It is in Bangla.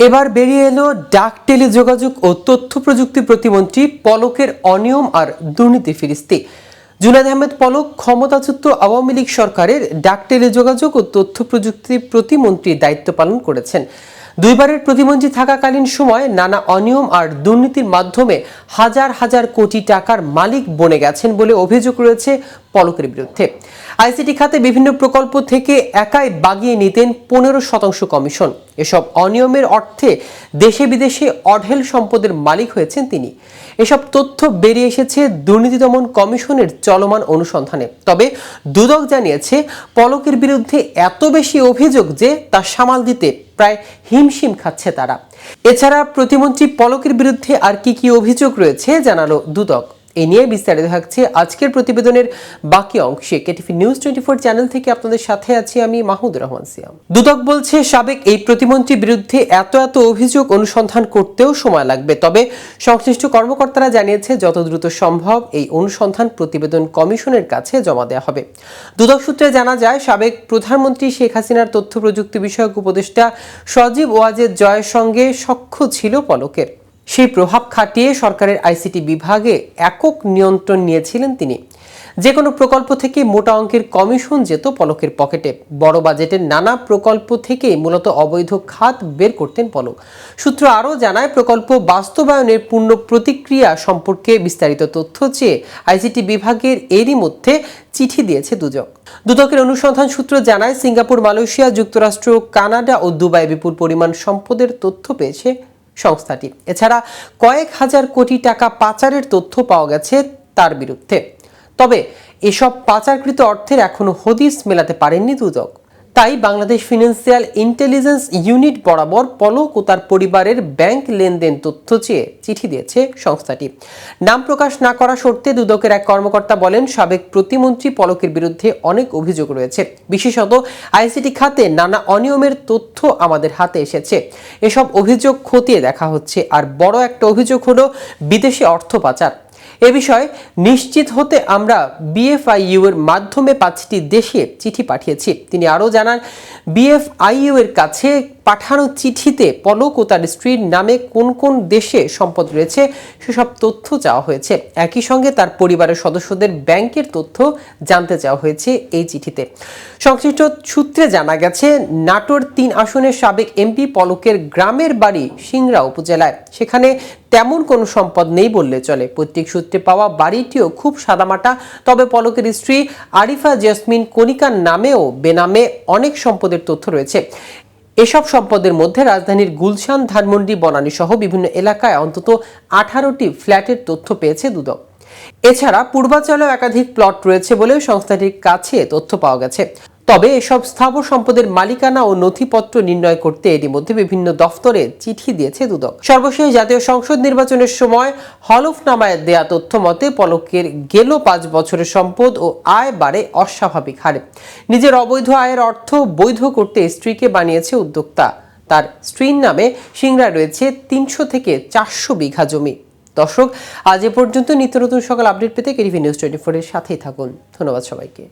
এবার বেরিয়ে এলো ডাক টেলিযোগাযোগ ও তথ্য প্রযুক্তি প্রতিমন্ত্রী পলকের অনিয়ম আর দুর্নীতি ফিরিস্তি। জুনাদ আহমেদ পলক ক্ষমতাচ্যুত আওয়ামী লীগ সরকারের ডাক টেলিযোগাযোগ ও তথ্য প্রযুক্তি প্রতিমন্ত্রীর দায়িত্ব পালন করেছেন। দুইবারের প্রতিমন্ত্রী থাকাকালীন সময় নানা অনিয়ম আর দুর্নীতির মাধ্যমে হাজার হাজার কোটি টাকার মালিক বনে গেছেন বলে অভিযোগ রয়েছে পলকের বিরুদ্ধে। আইসিটি খাতে বিভিন্ন প্রকল্প থেকে একাই বাগিয়ে নিতেন পনেরো শতাংশ কমিশন। এসব অনিয়মের অর্থে দেশে বিদেশে অঢেল সম্পদের মালিক হয়েছেন তিনি। এসব তথ্য বেরিয়ে এসেছে দুর্নীতি দমন কমিশনের চলমান অনুসন্ধানে। তবে দুদক জানিয়েছে, পলকের বিরুদ্ধে এত বেশি অভিযোগ যে তা সামাল দিতে প্রায় হিমশিম খাচ্ছে তারা। এছাড়া প্রতিমন্ত্রী পলকের বিরুদ্ধে আর কি কি অভিযোগ রয়েছে জানালো দুদক। এ নিয়ে বিস্তারিত থাকছে আজকের প্রতিবেদনের বাকি অংশে। KTV news twenty four channel থেকে আপনাদের সাথে আছি আমি মাহমুদুর রহমান সিয়াম। দুদক বলছে, সাবেক এই প্রতিমন্ত্রীর বিরুদ্ধে এত এত অভিযোগ অনুসন্ধান করতেও সময় লাগবে। তবে সংশ্লিষ্ট কর্মকর্তারা জানিয়েছে, যত দ্রুত সম্ভব এই অনুসন্ধান প্রতিবেদন কমিশনের কাছে জমা দেওয়া হবে। দুদক সূত্রে জানা যায়, সাবেক প্রধানমন্ত্রী শেখ হাসিনার তথ্য প্রযুক্তি বিষয়ক উপদেষ্টা সজীব ওয়াজেদ জয়ের সঙ্গে সখ্য ছিল পলকের। সেই প্রভাব খাটিয়ে সরকারের আইসিটি বিভাগে একক নিয়ন্ত্রণ নিয়েছিলেন তিনি। যে কোনো প্রকল্প থেকে মোটা অঙ্কের কমিশন যেত পলকের পকেটে। বড় বাজেটের নানা প্রকল্প থেকে মূলত অবৈধ খাত বের করতেন পলক। সূত্র আরও জানায়, প্রকল্প বাস্তবায়নের পূর্ণ প্রতিক্রিয়া সম্পর্কে বিস্তারিত তথ্য চেয়ে আইসিটি বিভাগের এরই মধ্যে চিঠি দিয়েছে দুদক। দুদকের অনুসন্ধান সূত্র জানায়, সিঙ্গাপুর, মালয়েশিয়া, যুক্তরাষ্ট্র, কানাডা ও দুবাই বিপুল পরিমাণ সম্পদের তথ্য পেয়েছে। সংস্থাটি। এছাড়া কয়েক হাজার কোটি টাকা পাচারের তথ্য পাওয়া গেছে তার বিরুদ্ধে। তবে এসব পাচারকৃত অর্থের এখনও হদিস মেলাতে পারেননি দুদক। তাই বাংলাদেশ ফিনান্সিয়াল ইন্টেলিজেন্স ইউনিট বরাবর পলক ও তার পরিবারের ব্যাংক লেনদেন তথ্য চেয়ে চিঠি দিয়েছে সংস্থাটি। নাম প্রকাশ না করা সত্ত্বে দুদকের এক কর্মকর্তা বলেন, সাবেক প্রতিমন্ত্রী পলকের বিরুদ্ধে অনেক অভিযোগ রয়েছে। বিশেষত আইসিটি খাতে নানা অনিয়মের তথ্য আমাদের হাতে এসেছে। এসব অভিযোগ খতিয়ে দেখা হচ্ছে। আর বড় একটা অভিযোগ হলো, বিদেশি অর্থ পাচার। এ বিষয়ে নিশ্চিত হতে আমরা বিএফআইইউ এর মাধ্যমে পাঁচটি দেশে চিঠি পাঠিয়েছি। তিনি আরও জানান বিএফআইইউ এর কাছে পাঠানো চিঠিতে পলক ও তার স্ত্রীর নামে কোন কোন দেশে সম্পদ রয়েছে সেসব তথ্য চাওয়া হয়েছে। একই সঙ্গে তার পরিবারের সদস্যদের ব্যাংকের তথ্য জানতে চাওয়া হয়েছে এই চিঠিতে। সংশ্লিষ্ট সূত্রে জানা গেছে, নাটোর তিন আসনের সাবেক এমপি পলকের গ্রামের বাড়ি সিংড়া উপজেলায়। সেখানে তেমন কোনো সম্পদ নেই বললে চলে। পৈতৃক সূত্রে পাওয়া বাড়িটিও খুব সাদামাটা। তবে পলকের স্ত্রী আরিফা জেসমিন কণিকার নামেও বেনামে অনেক সম্পদের তথ্য রয়েছে। এসব সম্পদের মধ্যে রাজধানীর গুলশান, ধানমন্ডি, বনানী সহ বিভিন্ন এলাকায় অন্তত আঠারোটি ফ্ল্যাটের তথ্য পেয়েছে দুদক। এছাড়া পূর্বাঞ্চলেও একাধিক প্লট রয়েছে বলেও সংস্থাটির কাছে তথ্য পাওয়া গেছে। তবে এসব স্থাবর সম্পদের মালিকানা ও নথিপত্র নির্ণয় করতে এরই মধ্যে বিভিন্ন দফতরে চিঠি দিয়েছে দুদক। সর্বশেষ জাতীয় সংসদ নির্বাচনের সময় হলফনামায় দেয়া তথ্য মতে পলকের গেল পাঁচ বছরের সম্পদ ও আয় বাড়ে অস্বাভাবিক হারে। নিজের অবৈধ আয়ের অর্থ বৈধ করতে স্ত্রীকে বানিয়েছে উদ্যোক্তা। তার স্ত্রীর নামে সিংড়ায় রয়েছে তিনশো থেকে চারশো বিঘা জমি। দর্শক, আজ এ পর্যন্ত নিত্য নতুন সকল আপডেট পেতে কেরিভি নিউজ টোয়েন্টি ফোরের সাথেই থাকুন। ধন্যবাদ সবাইকে।